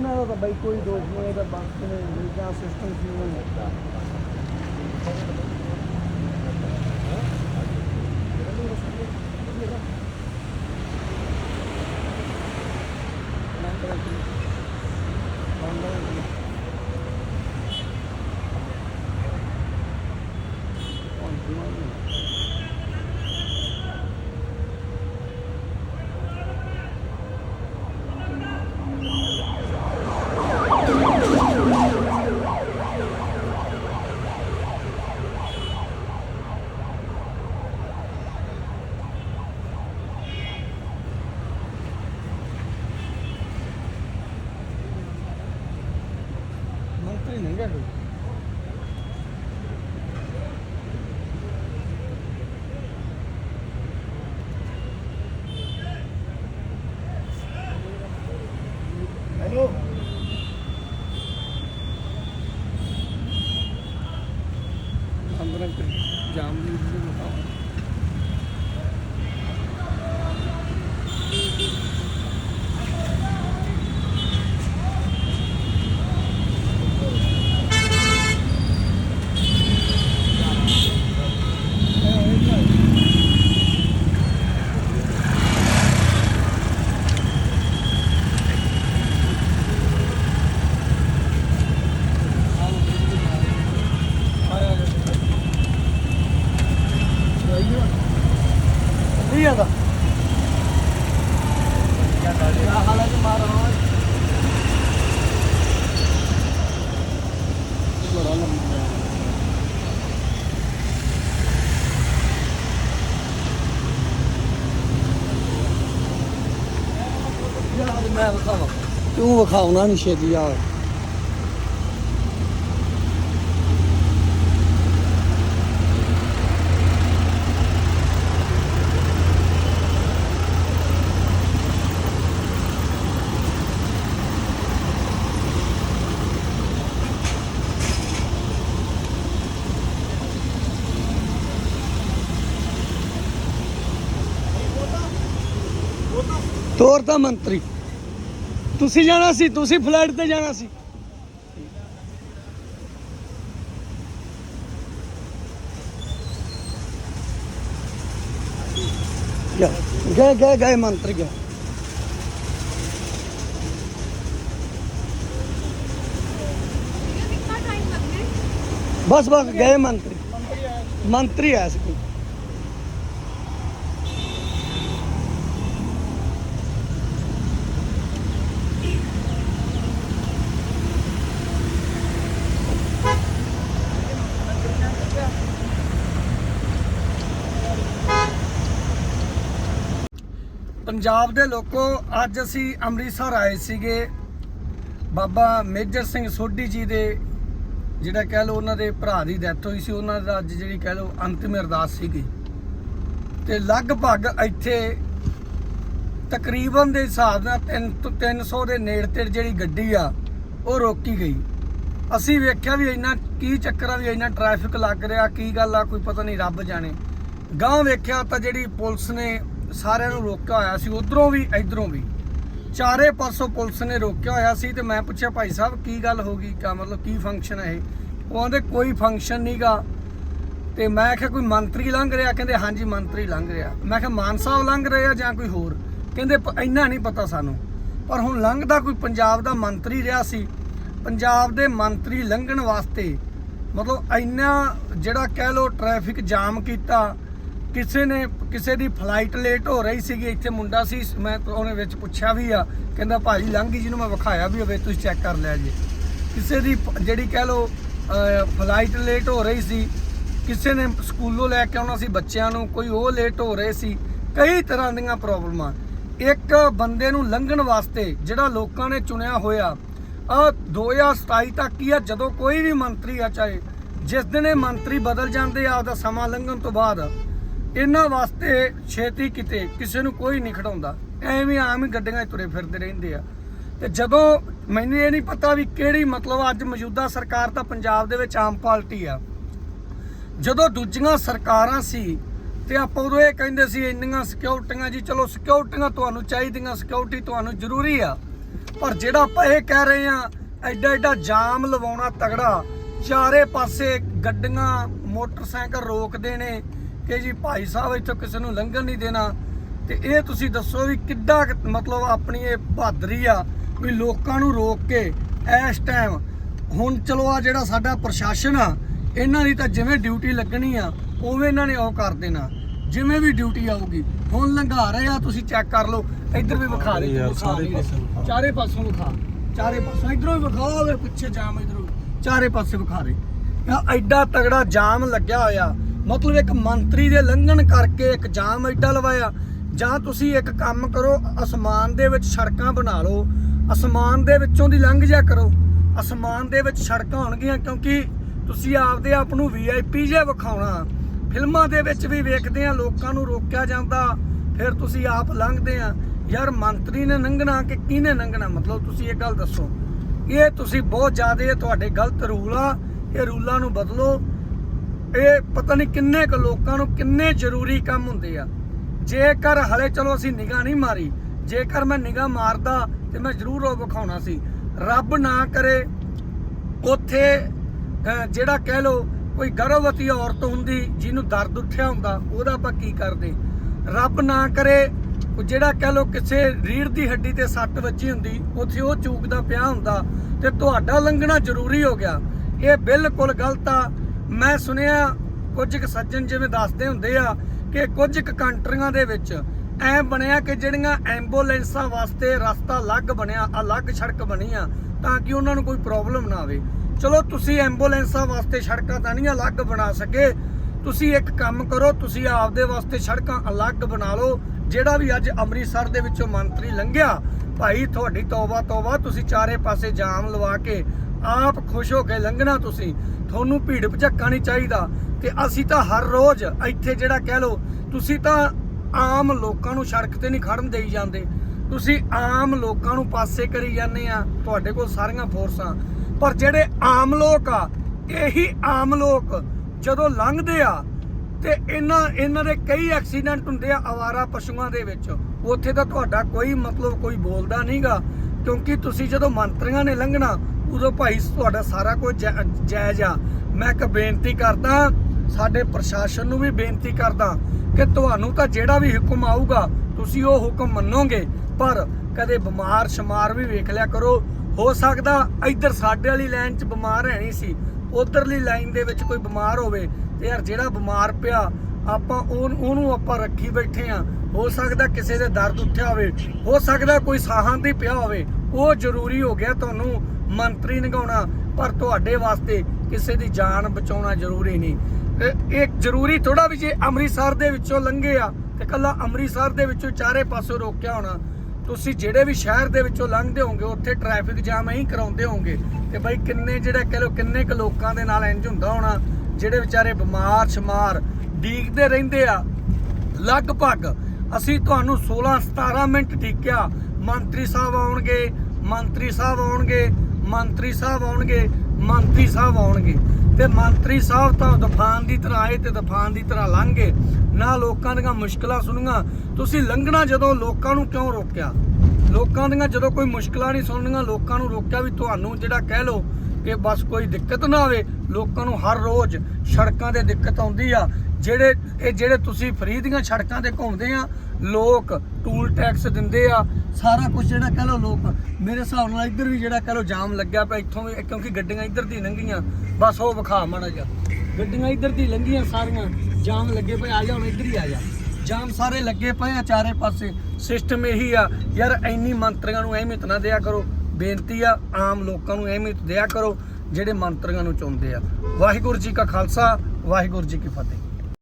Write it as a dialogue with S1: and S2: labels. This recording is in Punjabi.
S1: ਇਹਨਾਂ ਦਾ ਤਾਂ ਬਈ ਕੋਈ ਦੋਸ਼ ਨਹੀਂ ਇਹਦਾ ਬਸ ਨੇ ਜਾਂ ਸਿਸਟਮ ਕੀ ਹੁੰਦਾ ਮੰਤਰੀ ਨਹੀਂ ਗਾ ਨਹੀਂ ਆਦਾ ਕਿਆ ਹਾਲ ਹੈ ਜੀ ਮਹਾਰਾਜ ਬੜਾ ਲੰਮਾ ਹੈ ਯਾਰ ਤੋਰਤਾ ਮੰਤਰੀ। ਤੁਸੀਂ ਜਾਣਾ ਸੀ, ਤੁਸੀਂ ਫਲੈਟ ਤੇ ਜਾਣਾ ਸੀ। ਗਏ ਗਏ ਗਏ ਮੰਤਰੀ,
S2: ਗਏ।
S1: ਬਸ ਬਸ, ਗਏ ਮੰਤਰੀ। ਮੰਤਰੀ ਆਇਆ ਸੀ। ਕੋਈ ਪੰਜਾਬ ਦੇ ਲੋਕੋ, ਅੱਜ ਅਸੀਂ ਅੰਮ੍ਰਿਤਸਰ ਆਏ ਸੀਗੇ। ਬਾਬਾ ਮੇਜਰ ਸਿੰਘ ਸੋਢੀ ਜੀ ਦੇ, ਜਿਹੜਾ ਕਹਿ ਲਓ ਉਹਨਾਂ ਦੇ ਭਰਾ ਦੀ ਡੈਥ ਹੋਈ ਸੀ, ਉਹਨਾਂ ਦਾ ਅੱਜ ਜਿਹੜੀ ਕਹਿ ਲਓ ਅੰਤਿਮ ਅਰਦਾਸ ਸੀਗੀ। ਤੇ ਲਗਭਗ ਇੱਥੇ ਤਕਰੀਬਨ ਦੇ ਹਿਸਾਬ ਨਾਲ 300 ਦੇ ਨੇੜੇ ਤੇ ਜਿਹੜੀ ਗੱਡੀ ਆ, ਉਹ ਰੋਕੀ ਗਈ। ਅਸੀਂ ਵੇਖਿਆ ਵੀ ਇੰਨਾ, ਕੀ ਚੱਕਰ ਆ ਵੀ ਇੰਨਾ ਟ੍ਰੈਫਿਕ ਲੱਗ ਰਿਹਾ, ਕੀ ਗੱਲ ਆ, ਕੋਈ ਪਤਾ ਨਹੀਂ ਰੱਬ ਜਾਣੇ। ਗਾਂ ਵੇਖਿਆ ਤਾਂ ਜਿਹੜੀ ਪੁਲਿਸ ਨੇ ਸਾਰਿਆਂ ਨੂੰ ਰੋਕਿਆ ਹੋਇਆ ਸੀ, ਉਧਰੋਂ ਵੀ, ਇਧਰੋਂ ਵੀ। ਚਾਰੇ ਪਾਸੋਂ ਪੁਲਿਸ ਨੇ ਰੋਕਿਆ ਹੋਇਆ ਸੀ ਤੇ ਮੈਂ ਪੁੱਛਿਆ, ਭਾਈ ਸਾਹਿਬ, ਕੀ ਗੱਲ ਹੋ ਗਈ? ਕਾ ਮਤਲਬ ਕੀ ਫੰਕਸ਼ਨ ਹੈ ਇਹ? ਉਹ ਕਹਿੰਦੇ ਕੋਈ ਫੰਕਸ਼ਨ ਨਹੀਂਗਾ ਤੇ ਮੈਂ ਕਿਹਾ ਕੋਈ ਮੰਤਰੀ ਲੰਘ ਰਿਹਾ? ਕਹਿੰਦੇ, ਹਾਂਜੀ, ਮੰਤਰੀ ਲੰਘ ਰਿਹਾ। ਮੈਂ ਕਿਹਾ, ਮਾਨ ਸਾਹਿਬ ਲੰਘ ਰਹੇ ਆ ਜਾਂ ਕੋਈ ਹੋਰ? ਕਹਿੰਦੇ ਇੰਨਾ ਨਹੀਂ ਪਤਾ ਸਾਨੂੰ। ਪਰ ਹੁਣ ਲੰਘਦਾ ਕੋਈ ਪੰਜਾਬ ਦਾ ਮੰਤਰੀ ਰਿਹਾ ਸੀ। ਪੰਜਾਬ ਦੇ ਮੰਤਰੀ ਲੰਘਣ ਵਾਸਤੇ ਮਤਲਬ ਇੰਨਾ ਜਿਹੜਾ ਕਹਿ ਲੋ ਟ੍ਰੈਫਿਕ ਜਾਮ ਕੀਤਾ ਕਿਸੇ ਨੇ, ਕਿਸੇ ਦੀ ਫਲਾਈਟ ਲੇਟ ਹੋ ਰਹੀ ਸੀਗੀ, ਇੱਥੇ ਮੁੰਡਾ ਸੀ, ਮੈਂ ਉਹਨੇ ਵਿੱਚ ਪੁੱਛਿਆ ਵੀ ਆ, ਕਹਿੰਦਾ ਭਾਜੀ ਗਈ ਜਿਹਨੂੰ ਮੈਂ ਵਿਖਾਇਆ ਵੀ ਹੋਵੇ, ਤੁਸੀਂ ਚੈੱਕ ਕਰ ਲਿਆ ਜੀ। ਕਿਸੇ ਦੀ ਪ- ਜਿਹੜੀ ਕਹਿ ਲੋ ਫਲਾਈਟ ਲੇਟ ਹੋ ਰਹੀ ਸੀ, ਕਿਸੇ ਨੇ ਸਕੂਲੋਂ ਲੈ ਕੇ ਆਉਣਾ ਸੀ ਬੱਚਿਆਂ ਨੂੰ, ਕੋਈ ਉਹ ਲੇਟ ਹੋ ਰਹੇ ਸੀ, ਕਈ ਤਰ੍ਹਾਂ ਦੀਆਂ ਪ੍ਰੋਬਲਮਾਂ ਇੱਕ ਬੰਦੇ ਨੂੰ ਲੰਘਣ ਵਾਸਤੇ ਜਿਹੜਾ ਲੋਕਾਂ ਨੇ ਚੁਣਿਆ ਹੋਇਆ ਆ 2027 ਤੱਕ ਹੀ ਆ, ਜਦੋਂ ਕੋਈ ਵੀ ਮੰਤਰੀ ਆ ਚਾਹੇ, ਜਿਸ ਦਿਨ ਇਹ ਮੰਤਰੀ ਬਦਲ ਜਾਂਦੇ ਆ, ਆਪਦਾ ਸਮਾਂ ਲੰਘਣ ਤੋਂ ਬਾਅਦ ਇਹਨਾਂ ਵਾਸਤੇ ਛੇਤੀ ਕਿਤੇ ਕਿਸੇ ਨੂੰ ਕੋਈ ਨਹੀਂ ਖੜਾਉਂਦਾ। ਐਵੇਂ ਆਮ ਹੀ ਗੱਡੀਆਂ 'ਚ ਤੁਰੇ ਫਿਰਦੇ ਰਹਿੰਦੇ ਆ। ਤੇ ਜਦੋਂ ਮੈਨੂੰ ਇਹ ਨਹੀਂ ਪਤਾ ਵੀ ਕਿਹੜੀ ਮਤਲਬ ਅੱਜ ਮੌਜੂਦਾ ਸਰਕਾਰ ਤਾਂ ਪੰਜਾਬ ਦੇ ਵਿੱਚ ਆਮ ਪਾਰਟੀ ਆ। ਜਦੋਂ ਦੂਜੀਆਂ ਸਰਕਾਰਾਂ ਸੀ ਤੇ ਆਪਾਂ ਉਦੋਂ ਇਹ ਕਹਿੰਦੇ ਸੀ, ਇੰਨੀਆਂ ਸਿਕਿਉਰਟੀਆਂ ਜੀ, ਚਲੋ ਸਿਕਿਉਰਟੀਆਂ ਤੁਹਾਨੂੰ ਚਾਹੀਦੀਆਂ, ਸਿਕਿਉਰਿਟੀ ਤੁਹਾਨੂੰ ਜ਼ਰੂਰੀ ਆ। ਪਰ ਜਿਹੜਾ ਆਪਾਂ ਇਹ ਕਹਿ ਰਹੇ ਆ, ਐਡਾ ਐਡਾ ਜਾਮ ਲਵਾਉਣਾ ਤਗੜਾ, ਚਾਰੇ ਪਾਸੇ ਗੱਡੀਆਂ, ਮੋਟਰਸਾਈਕਲ ਰੋਕਦੇ ਨੇ ਕਿ ਜੀ ਭਾਈ ਸਾਹਿਬ ਇੱਥੋਂ ਕਿਸੇ ਨੂੰ ਲੰਘਣ ਨਹੀਂ ਦੇਣਾ। ਤੇ ਇਹ ਤੁਸੀਂ ਦੱਸੋ ਵੀ ਕਿੱਡਾ ਮਤਲਬ ਆਪਣੀ ਇਹ ਬਹਾਦਰੀ ਆ ਵੀ ਲੋਕਾਂ ਨੂੰ ਰੋਕ ਕੇ ਇਸ ਟਾਈਮ ਹੁਣ ਚਲੋ ਆ ਜਿਹੜਾ ਸਾਡਾ ਪ੍ਰਸ਼ਾਸਨ ਆ, ਇਹਨਾਂ ਦੀ ਤਾਂ ਜਿਵੇਂ ਡਿਊਟੀ ਲੱਗਣੀ ਆ, ਉਵੇਂ ਇਹਨਾਂ ਨੇ ਉਹ ਕਰ ਦੇਣਾ। ਜਿਵੇਂ ਵੀ ਡਿਊਟੀ ਆਊਗੀ, ਹੁਣ ਲੰਘਾ ਰਹੇ ਆ, ਤੁਸੀਂ ਚੈੱਕ ਕਰ ਲਓ। ਇੱਧਰ ਵੀ ਵਿਖਾ ਦੇ ਵਿਖਾ
S3: ਸਾਰੇ
S1: ਰਹੇ। ਚਾਰੇ ਪਾਸੋਂ ਵਿਖਾ, ਚਾਰੇ ਪਾਸੋਂ। ਇਧਰੋਂ ਵੀ ਵਿਖਾ ਹੋਵੇ ਪਿੱਛੇ ਜਾਮ ਇਧਰੋਂ ਚਾਰੇ ਪਾਸੇ ਵਿਖਾ ਦੇ। ਆ ਐਡਾ ਤਗੜਾ ਜਾਮ ਲੱਗਿਆ ਹੋਇਆ। ਮਤਲਬ ਇੱਕ ਮੰਤਰੀ ਦੇ ਲੰਘਣ ਕਰਕੇ ਇੱਕ ਜਾਮ ਐਡਾ ਲਵਾਇਆ। ਜਾਂ ਤੁਸੀਂ ਇੱਕ ਕੰਮ ਕਰੋ, ਅਸਮਾਨ ਦੇ ਵਿੱਚ ਸੜਕਾਂ ਬਣਾ ਲਓ। ਅਸਮਾਨ ਦੇ ਵਿੱਚੋਂ ਦੀ ਲੰਘ ਜਾ ਕਰੋ। ਅਸਮਾਨ ਦੇ ਵਿੱਚ ਸੜਕਾਂ ਹੋਣਗੀਆਂ ਕਿਉਂਕਿ ਤੁਸੀਂ ਆਪਦੇ ਆਪ ਨੂੰ ਵੀਆਈਪੀ ਜਿਹਾ ਵਿਖਾਉਣਾ। ਫਿਲਮਾਂ ਦੇ ਵਿੱਚ ਵੀ ਵੇਖਦੇ ਆ ਲੋਕਾਂ ਨੂੰ ਰੋਕਿਆ ਜਾਂਦਾ। ਫਿਰ ਤੁਸੀਂ ਆਪ ਲੰਘਦੇ ਆ ਯਾਰ ਮੰਤਰੀ ਨੇ ਲੰਘਣਾ ਕਿ ਕਿਹਨੇ ਲੰਘਣਾ? ਮਤਲਬ ਤੁਸੀਂ ਇਹ ਗੱਲ ਦੱਸੋ। ਇਹ ਤੁਸੀਂ ਬਹੁਤ ਜ਼ਿਆਦਾ ਤੁਹਾਡੇ ਗਲਤ ਰੂਲ ਆ। ਇਹ ਰੂਲਾਂ ਨੂੰ ਬਦਲੋ। ਇਹ ਪਤਾ ਨਹੀਂ ਕਿੰਨੇ ਕੁ ਲੋਕਾਂ ਨੂੰ ਕਿੰਨੇ ਜ਼ਰੂਰੀ ਕੰਮ ਹੁੰਦੇ ਆ। ਜੇਕਰ ਹਲੇ ਚਲੋ ਅਸੀਂ ਨਿਗਾਹ ਨਹੀਂ ਮਾਰੀ, ਜੇਕਰ ਮੈਂ ਨਿਗਾਹ ਮਾਰਦਾ ਤੇ ਮੈਂ ਜ਼ਰੂਰ ਉਹ ਵਿਖਾਉਣਾ ਸੀ। ਰੱਬ ਨਾ ਕਰੇ ਉੱਥੇ ਜਿਹੜਾ ਕਹਿ ਲੋ ਕੋਈ ਗਰਭਵਤੀ ਔਰਤ ਹੁੰਦੀ ਜਿਹਨੂੰ ਦਰਦ ਉੱਠਿਆ ਹੁੰਦਾ, ਉਹਦਾ ਆਪਾਂ ਕੀ ਕਰਦੇ? ਰੱਬ ਨਾ ਕਰੇ ਜਿਹੜਾ ਕਹਿ ਲੋ ਕਿਸੇ ਰੀੜ ਦੀ ਹੱਡੀ ਤੇ ਸੱਟ ਵੱਜੀ ਹੁੰਦੀ, ਉੱਥੇ ਉਹ ਚੂਕਦਾ ਪਿਆ ਹੁੰਦਾ ਤੇ ਤੁਹਾਡਾ ਲੰਘਣਾ ਜ਼ਰੂਰੀ ਹੋ ਗਿਆ। ਇਹ ਬਿਲਕੁਲ ਗਲਤ ਆ। ਮੈਂ ਸੁਣਿਆ ਕੁਝ ਕੁ ਸੱਜਣ ਜਿਵੇਂ ਦੱਸਦੇ ਹੁੰਦੇ ਆ ਕਿ ਕੁਝ ਕੁ ਕੰਟਰੀਆਂ ਦੇ ਵਿੱਚ ਐ ਬਣਿਆ ਕਿ ਜਿਹੜੀਆਂ ਐਂਬੂਲੈਂਸਾਂ ਵਾਸਤੇ ਰਸਤਾ ਅਲੱਗ ਬਣਿਆ, ਅਲੱਗ ਸੜਕ ਬਣੀ ਆ, ਤਾਂ ਕਿ ਉਹਨਾਂ ਨੂੰ ਕੋਈ ਪ੍ਰੋਬਲਮ ਨਾ ਆਵੇ। ਚਲੋ, ਤੁਸੀਂ ਐਂਬੂਲੈਂਸਾਂ ਵਾਸਤੇ ਸੜਕਾਂ ਤਾਂ ਨਹੀਂ ਅਲੱਗ ਬਣਾ ਸਕੇ। ਤੁਸੀਂ ਇੱਕ ਕੰਮ ਕਰੋ, ਤੁਸੀਂ ਆਪਦੇ ਵਾਸਤੇ ਸੜਕਾਂ ਅਲੱਗ ਬਣਾ ਲਓ, ਜਿਹੜਾ ਵੀ ਅੱਜ ਅੰਮ੍ਰਿਤਸਰ ਦੇ ਵਿੱਚੋਂ ਮੰਤਰੀ ਲੰਘਿਆ, ਭਾਈ, ਤੁਹਾਡੀ ਤੌਬਾ ਤੌਬਾ ਤੁਸੀਂ ਚਾਰੇ ਪਾਸੇ ਜਾਮ ਲਵਾ ਕੇ ਆਪ ਖੁਸ਼ ਹੋ ਕੇ ਲੰਘਣਾ ਤੁਸੀਂ, ਤੁਹਾਨੂੰ ਭੀੜ ਭਜੱਕਾ ਨਹੀਂ ਚਾਹੀਦਾ। ਤੇ ਅਸੀਂ ਤਾਂ ਹਰ ਰੋਜ਼ ਇੱਥੇ ਜਿਹੜਾ ਕਹਿ ਲਓ, ਤੁਸੀਂ ਤਾਂ ਆਮ ਲੋਕਾਂ ਨੂੰ ਸੜਕ ਤੇ ਨਹੀਂ ਖੜਨ ਦੇਈ ਜਾਂਦੇ। ਤੁਸੀਂ ਆਮ ਲੋਕਾਂ ਨੂੰ ਪਾਸੇ ਕਰੀ ਜਾਂਦੇ ਆ, ਤੁਹਾਡੇ ਕੋਲ ਸਾਰੀਆਂ ਫੋਰਸਾਂ। ਪਰ ਜਿਹੜੇ ਆਮ ਲੋਕ ਆ, ਇਹੀ ਆਮ ਲੋਕ ਜਦੋਂ ਲੰਘਦੇ ਆ, ਤੇ ਇਹਨਾਂ ਇਹਨਾਂ ਦੇ ਕਈ ਐਕਸੀਡੈਂਟ ਹੁੰਦੇ ਆ ਆਵਾਰਾ ਪਸ਼ੂਆਂ ਦੇ ਵਿੱਚ। ਉੱਥੇ ਤਾਂ ਤੁਹਾਡਾ ਕੋਈ ਮਤਲਬ ਕੋਈ ਬੋਲਦਾ ਨਹੀਂਗਾ ਕਿਉਂਕਿ ਤੁਸੀਂ ਜਦੋਂ ਮੰਤਰੀਆਂ ਨੇ ਲੰਘਣਾ ਉਦੋਂ ਭਾਈ ਤੁਹਾਡਾ ਸਾਰਾ ਕੁਝ ਜਾਇਜ਼ ਆ। ਮੈਂ ਇੱਕ ਬੇਨਤੀ ਕਰਦਾ, ਸਾਡੇ ਪ੍ਰਸ਼ਾਸਨ ਨੂੰ ਵੀ ਬੇਨਤੀ ਕਰਦਾ ਕਿ ਤੁਹਾਨੂੰ ਤਾਂ ਜਿਹੜਾ ਵੀ ਹੁਕਮ ਆਊਗਾ, ਤੁਸੀਂ ਉਹ ਹੁਕਮ ਮੰਨੋਗੇ, ਪਰ ਕਦੇ ਬਿਮਾਰ ਸ਼ਮਾਰ ਵੀ ਵੇਖ ਲਿਆ ਕਰੋ। ਹੋ ਸਕਦਾ ਇੱਧਰ ਸਾਡੇ ਵਾਲੀ ਲਾਈਨ 'ਚ ਬਿਮਾਰ ਹੈ ਨਹੀਂ ਸੀ, ਉਧਰਲੀ ਲਾਈਨ ਦੇ ਵਿੱਚ ਕੋਈ ਬਿਮਾਰ ਹੋਵੇ। ਤੇ ਯਾਰ ਜਿਹੜਾ ਬਿਮਾਰ ਪਿਆ, ਆਪਾਂ ਉਹਨ- ਉਹਨੂੰ ਆਪਾਂ ਰੱਖੀ ਬੈਠੇ ਆ। ਹੋ ਸਕਦਾ ਕਿਸੇ ਦੇ ਦਰਦ ਉੱਠਿਆ ਹੋਵੇ, ਹੋ ਸਕਦਾ ਕੋਈ ਸਾਹਾਂ ਦੀ ਪਿਆ ਹੋਵੇ। ਉਹ ਜ਼ਰੂਰੀ ਹੋ ਗਿਆ ਤੁਹਾਨੂੰ ਮੰਤਰੀ ਨਿਗਾਉਣਾ, ਪਰ ਤੁਹਾਡੇ ਵਾਸਤੇ ਕਿਸੇ ਦੀ ਜਾਨ ਬਚਾਉਣਾ ਜ਼ਰੂਰੀ ਨਹੀਂ। ਇਹ- ਜ਼ਰੂਰੀ ਥੋੜਾ ਵੀ ਜੇ ਅੰਮ੍ਰਿਤਸਰ ਦੇ ਵਿੱਚੋਂ ਲੰਘੇ ਆ, ਤੇ ਕੱਲਾ ਅੰਮ੍ਰਿਤਸਰ ਦੇ ਵਿੱਚੋਂ ਚਾਰੇ ਪਾਸੋਂ ਰੋਕਿਆ ਹੋਣਾ, ਤੁਸੀਂ ਜਿਹੜੇ ਵੀ ਸ਼ਹਿਰ ਦੇ ਵਿੱਚੋਂ ਲੰਘਦੇ ਹੋਗੇ ਉੱਥੇ ਟ੍ਰੈਫਿਕ ਜਾਮ ਐਂ ਕਰਾਉਂਦੇ ਹੋਗੇ ਤੇ ਬਾਈ ਕਿੰਨੇ ਜਿਹੜਾ ਕਹ ਲੋ ਕਿੰਨੇ ਕੁ ਲੋਕਾਂ ਦੇ ਨਾਲ ਇੰਜ ਹੁੰਦਾ ਹੋਣਾ, ਜਿਹੜੇ ਵਿਚਾਰੇ ਬਿਮਾਰ ਸ਼ਮਾਰ ਡੀਕਦੇ ਰਹਿੰਦੇ ਆ। ਲਗਭਗ ਅਸੀਂ ਤੁਹਾਨੂੰ 16 17 ਮਿੰਟ ਢੀਕਿਆ ਮੰਤਰੀ ਸਾਹਿਬ ਆਉਣਗੇ, ਮੰਤਰੀ ਸਾਹਿਬ ਆਉਣਗੇ, ਮੰਤਰੀ ਸਾਹਿਬ ਆਉਣਗੇ, ਮੰਤਰੀ ਸਾਹਿਬ ਆਉਣਗੇ। ਤੇ ਮੰਤਰੀ ਸਾਹਿਬ ਤਾਂ ਤੂਫਾਨ ਦੀ ਤਰ੍ਹਾਂ ਆਏ ਤੇ ਤੂਫਾਨ ਦੀ ਤਰ੍ਹਾਂ ਲੰਘ। ਗਏ ਨਾ ਲੋਕਾਂ ਦੀਆਂ ਮੁਸ਼ਕਲਾਂ ਸੁਣੀਆਂ। ਤੁਸੀਂ ਲੰਘਣਾ ਜਦੋਂ ਲੋਕਾਂ ਨੂੰ ਕਿਉਂ ਰੋਕਿਆ? ਲੋਕਾਂ ਦੀਆਂ ਜਦੋਂ ਕੋਈ ਮੁਸ਼ਕਲਾਂ ਨਹੀਂ ਸੁਣਨੀਆਂ, ਲੋਕਾਂ ਨੂੰ ਰੋਕਿਆ ਵੀ ਤੁਹਾਨੂੰ ਜਿਹੜਾ ਕਹਿ ਲੋ ਕਿ ਬਸ ਕੋਈ ਦਿੱਕਤ ਨਾ ਆਵੇ, ਲੋਕਾਂ ਨੂੰ ਹਰ ਰੋਜ਼ ਸੜਕਾਂ ਤੇ ਦਿੱਕਤ ਆਉਂਦੀ ਆ ਜਿਹੜੇ ਇਹ ਜਿਹੜੇ ਤੁਸੀਂ ਫਰੀ ਦੀਆਂ ਸੜਕਾਂ ਤੇ ਘੁੰਮਦੇ ਆ, ਲੋਕ ਟੂਲ ਟੈਕਸ ਦਿੰਦੇ ਆ, ਸਾਰਾ ਕੁਝ ਜਿਹੜਾ ਕਹਿ ਲੋ ਲੋਕ, ਮੇਰੇ ਹਿਸਾਬ ਨਾਲ ਇੱਧਰ ਵੀ ਜਿਹੜਾ ਕਹਿ ਲੋ ਜਾਮ ਲੱਗਿਆ ਪਿਆ ਇੱਥੋਂ ਵੀ, ਕਿਉਂਕਿ ਗੱਡੀਆਂ ਇੱਧਰ ਦੀ ਲੰਘੀਆਂ, ਬਸ ਉਹ ਵਿਖਾ ਮਾੜਾ ਜਿਹਾ। ਗੱਡੀਆਂ ਇੱਧਰ ਦੀ ਲੰਘੀਆਂ ਸਾਰੀਆਂ, ਜਾਮ ਲੱਗੇ ਪਏ, ਆ ਜਾ ਹੁਣ ਇੱਧਰ ਹੀ ਆ ਜਾ। ਜਾਮ ਸਾਰੇ ਲੱਗੇ ਪਏ ਆ ਚਾਰੇ ਪਾਸੇ। ਸਿਸਟਮ ਇਹੀ ਆ, ਯਾਰ ਇੰਨੀ ਮੰਤਰੀਆਂ ਨੂੰ ਅਹਿਮੀਅਤ ਨਾ ਦਿਆ ਕਰੋ। ਬੇਨਤੀ ਆ, ਆਮ ਲੋਕਾਂ ਨੂੰ ਅਹਿਮੀਅਤ ਦਿਆ ਕਰੋ, ਜਿਹੜੇ ਮੰਤਰੀਆਂ ਨੂੰ ਚੁਣਦੇ ਆ। ਵਾਹਿਗੁਰੂ ਜੀ ਕਾ ਖਾਲਸਾ, ਵਾਹਿਗੁਰੂ ਜੀ ਕੀ ਫਤਿਹ।